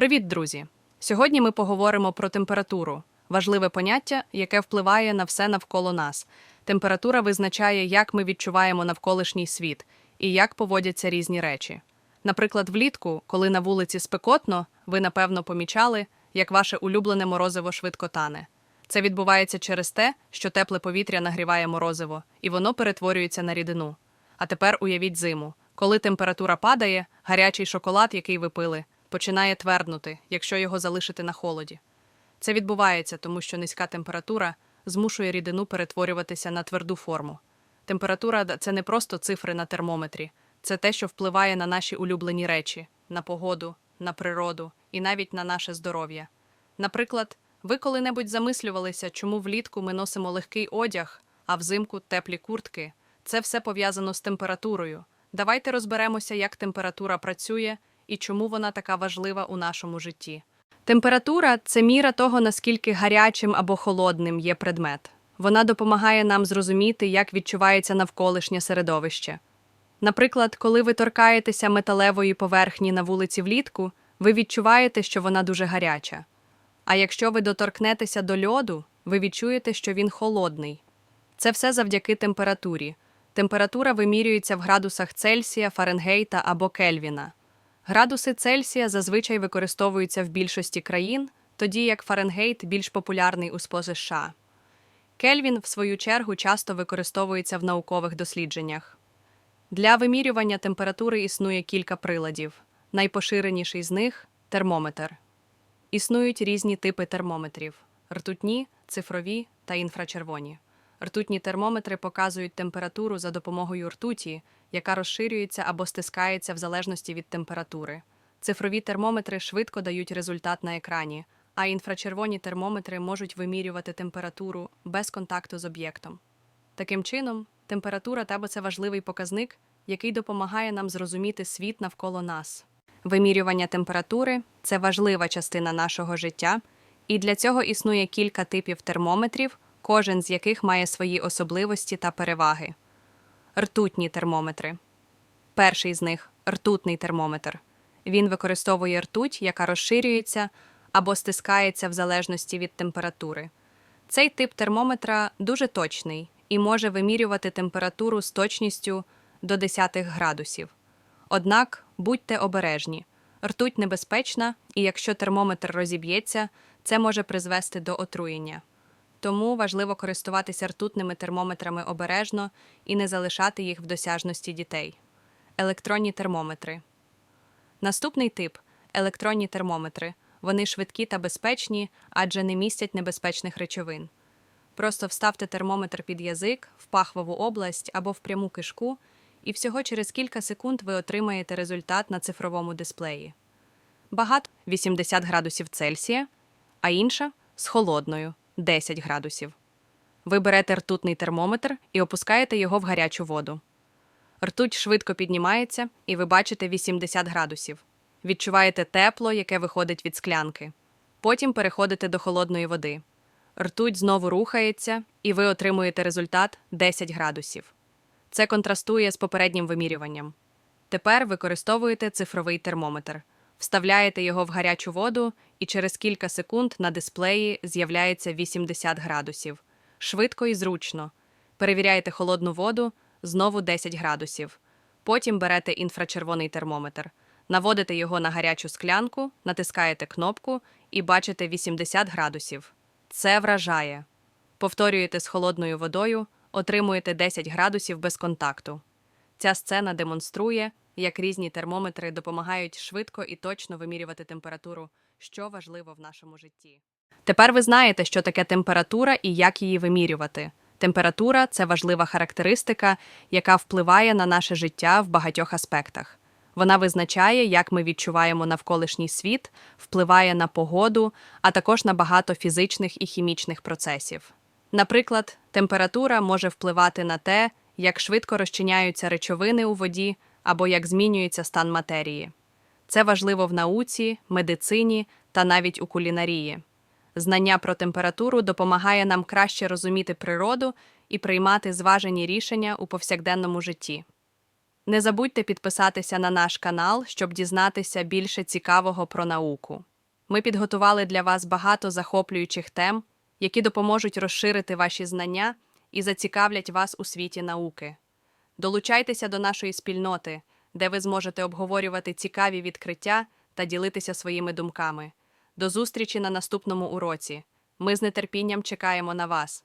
Привіт, друзі! Сьогодні ми поговоримо про температуру важливе поняття, яке впливає на все навколо нас. Температура визначає, як ми відчуваємо навколишній світ і як поводяться різні речі. Наприклад, влітку, коли на вулиці спекотно, ви напевно помічали, як ваше улюблене морозиво швидко тане. Це відбувається через те, що тепле повітря нагріває морозиво, і воно перетворюється на рідину. А тепер уявіть зиму. Коли температура падає, гарячий шоколад, який ви пили, починає тверднути, якщо його залишити на холоді. Це відбувається, тому що низька температура змушує рідину перетворюватися на тверду форму. Температура це не просто цифри на термометрі, це те, що впливає на наші улюблені речі, на погоду, на природу і навіть на наше здоров'я. Наприклад, ви коли-небудь замислювалися, чому влітку ми носимо легкий одяг, а взимку теплі куртки. Це все пов'язано з температурою. Давайте розберемося, як температура працює і чому вона така важлива у нашому житті. Температура це міра того, наскільки гарячим або холодним є предмет. Вона допомагає нам зрозуміти, як відчувається навколишнє середовище. Наприклад, коли ви торкаєтеся металевої поверхні на вулиці влітку, ви відчуваєте, що вона дуже гаряча. А якщо ви доторкнетеся до льоду, ви відчуєте, що він холодний. Це все завдяки температурі. Температура вимірюється в градусах Цельсія, Фаренгейта або Кельвіна. Градуси Цельсія зазвичай використовуються в більшості країн, тоді як Фаренгейт більш популярний у США. Кельвін, в свою чергу, часто використовується в наукових дослідженнях. Для вимірювання температури існує кілька приладів. Найпоширеніший з них термометр. Існують різні типи термометрів: ртутні, цифрові та інфрачервоні. Ртутні термометри показують температуру за допомогою ртуті, яка розширюється або стискається в залежності від температури. Цифрові термометри швидко дають результат на екрані, а інфрачервоні термометри можуть вимірювати температуру без контакту з об'єктом. Таким чином, температура тебе це важливий показник, який допомагає нам зрозуміти світ навколо нас. Вимірювання температури це важлива частина нашого життя, і для цього існує кілька типів термометрів, кожен з яких має свої особливості та переваги. Ртутні термометри. Перший з них ртутний термометр. Він використовує ртуть, яка розширюється або стискається в залежності від температури. Цей тип термометра дуже точний і може вимірювати температуру з точністю до 10 градусів. Однак будьте обережні. Ртуть небезпечна, і якщо термометр розіб'ється, це може призвести до отруєння. Тому важливо користуватися ртутними термометрами обережно і не залишати їх в досяжності дітей. Електронні термометри. Наступний тип електронні термометри. Вони швидкі та безпечні, адже не містять небезпечних речовин. Просто вставте термометр під язик, в пахвову область або в пряму кишку, і всього через кілька секунд ви отримаєте результат на цифровому дисплеї. Багато 80 градусів Цельсія, а інша з холодною 10 градусів. Ви берете ртутний термометр і опускаєте його в гарячу воду. Ртуть швидко піднімається, і ви бачите 80 градусів. Відчуваєте тепло, яке виходить від склянки. Потім переходите до холодної води. Ртуть знову рухається, і ви отримуєте результат 10 градусів. Це контрастує з попереднім вимірюванням. Тепер використовуєте цифровий термометр, вставляєте його в гарячу воду, і через кілька секунд на дисплеї з'являється 80 градусів. Швидко і зручно. Перевіряєте холодну воду, знову 10 градусів. Потім берете інфрачервоний термометр, наводите його на гарячу склянку, натискаєте кнопку і бачите 80 градусів. Це вражає. Повторюєте з холодною водою, отримуєте 10 градусів без контакту. Ця сцена демонструє, як різні термометри допомагають швидко і точно вимірювати температуру, що важливо в нашому житті. Тепер ви знаєте, що таке температура і як її вимірювати. Температура це важлива характеристика, яка впливає на наше життя в багатьох аспектах. Вона визначає, як ми відчуваємо навколишній світ, впливає на погоду, а також на багато фізичних і хімічних процесів. Наприклад, температура може впливати на те, як швидко розчиняються речовини у воді або як змінюється стан матерії. Це важливо в науці, медицині та навіть у кулінарії. Знання про температуру допомагає нам краще розуміти природу і приймати зважені рішення у повсякденному житті. Не забудьте підписатися на наш канал, щоб дізнатися більше цікавого про науку. Ми підготували для вас багато захоплюючих тем, які допоможуть розширити ваші знання і зацікавлять вас у світі науки. Долучайтеся до нашої спільноти, де ви зможете обговорювати цікаві відкриття та ділитися своїми думками. До зустрічі на наступному уроці. Ми з нетерпінням чекаємо на вас.